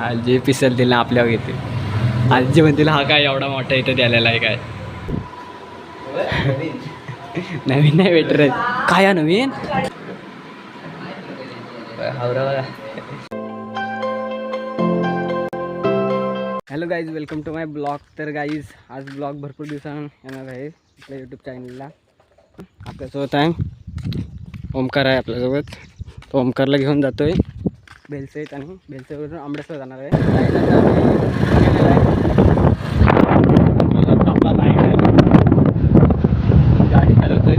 आजी पिसल दिला आपल्यावर येते आजी म्हणतील हा काय एवढा मोठा इथं द्यायला आहे काय? नवीन नाही वेटर काय नवीन? Hello guys welcome to my blog तर गाईज आज ब्लॉग भरपूर दिवसांनी येणार आहे आपल्या यूट्यूब चॅनलला आपल्यासोबत आहे. ओमकार आहे आपल्यासोबत. तो ओमकारला घेऊन जातो आहे बेलसेत आणि बेलसेवरून आंबड्यासला जाणार आहे. गाडी चालवतोय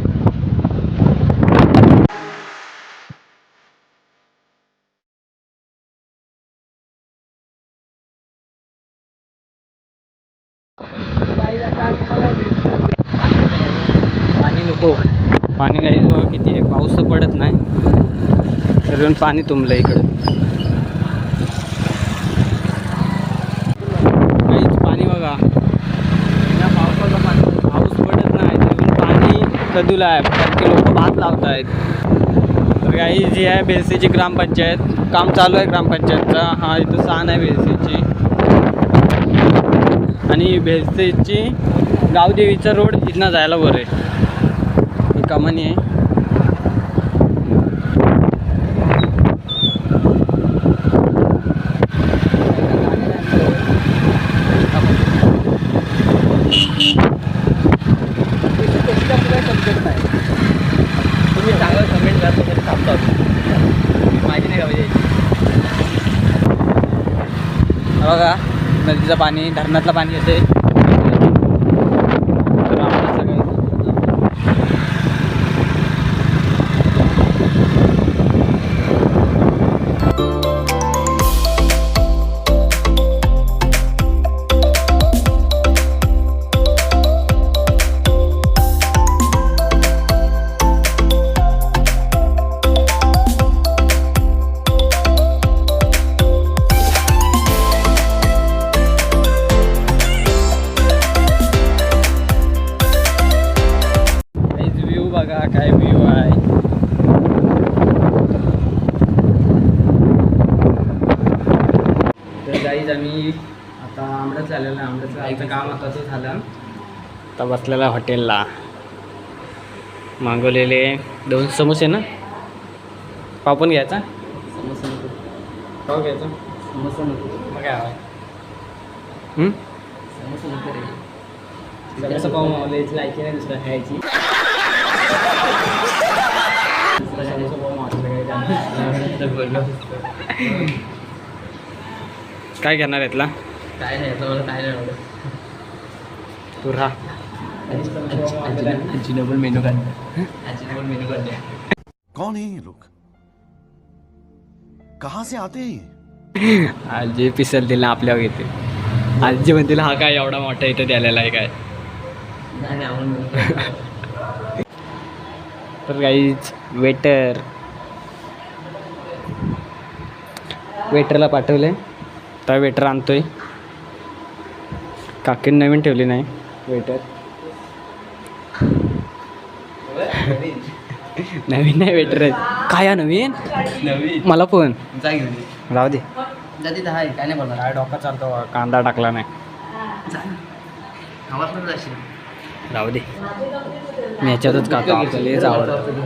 पाणी नको. पाणी काही किती आहे? पाऊस पडत नाही. तरी पाणी तुंबलं इकडं काहीच पाणी बघा या पावसाचं पाणी पाऊस पडत नाही तरी पण पाणी आहे कारण लोक भात लावत आहेत तर काही जी आहे बेलसेची ग्रामपंचायत. काम चालू आहे ग्रामपंचायतचा. हा इथं सान आहे बेलसेची. आणि बेलसेची गावदेवीचा रोड इथनं जायला बरं आहे. कमानी आहे. घरात वगैरे थांबतात तरी थांबतो माझी नाही गावी म्हणजे. बघा नदीचं पाणी धरणातलं पाणी येते बघा काय व्ह्यू आहे. तर गाईज आम्ही आता आंबडच आलेलं आहे. आंबडचं आमचं काम आताचं झालं. आता बसलेला हॉटेलला. मागवलेले दोन समोसे ना? पाव पण घ्यायचा? समोसा नको. पाव घ्यायचा? समोसा नको. मग काय हवं? समोसा नको रे. समोसा पाव मावले याची लायकी नाही दुसरं खायची. काय घेणार आहेतला काय नाही आता मला काय नाही आवडत. तू राहा. आजी डबल मेनू काढ. आजी डबल मेनू काढ. कौन है ये लोग? कहां से आते हैं ये? आजी पिसल दिला आपल्यावर येते आजी म्हणतील हा काय एवढा मोठा इथं द्यायला आहे काय? नाही नाही आवडत तर काहीच वेटर वेटरला पाठवले. तर वेटर आणतोय. काकीन नवीन ठेवली नाही. वेटर नवीन नाही वेटर आहे काय हा नवीन? नवीन. मला पण. जा घेऊन ये. राहू दे. आहे काय नाही बोलणार. काय डोका चालतो. कांदा टाकला नाही. आवाज पण जाशील. राहू दे. मी ह्याच्यातच खातो आपल्याला हेच आवडतं.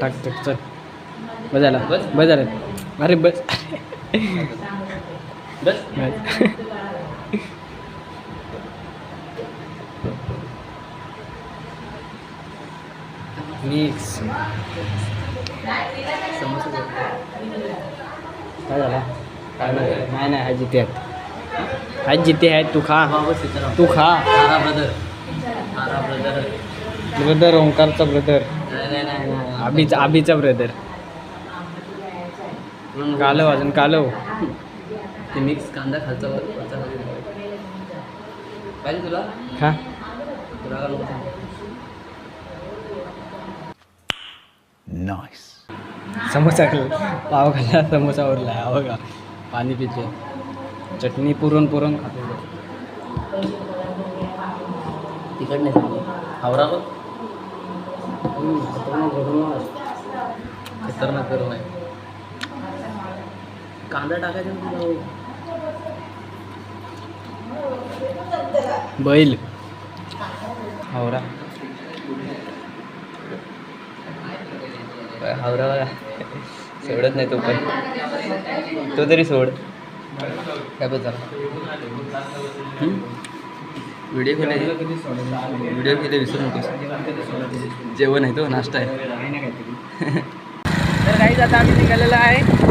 टाक टाक चल. बस झालं. बस? बस झालं. अरे बस. बस? बस. मिक्स समोसा काय झाला? काय नाही. नाही हा जिथे आहेत हा जिथे आहेत तू खा. तू खा. ब्रदर ब्रदर ब्रदर ओंकारचा ब्रदर नाही नाही नाही नाही आबीचा आबीचा ब्रदर कालव अजून कालव ते मिक्स कांदा खालचा वर वरचा खाली पाहिजे तुला? खा. तुला का नको समोसा खाल्ला. पाव खाल्ला समोसा उरला. हा बघा. पाणी पिते चटणी पुरण पुरण खातो तिकट नाही सांगू हावरा बघ खतरनाक गरम आहे. कांदा टाकायचा ना तुला. बैल. हावरा हावरा. सोडत नाही तो पण. तो तरी सोड. काय बघ व्हिडिओ केले. व्हिडिओ केले विसरू नकोस जेवण आहे तो नाश्ता आहे. तर काहीच आता आम्ही निघालेला आहे.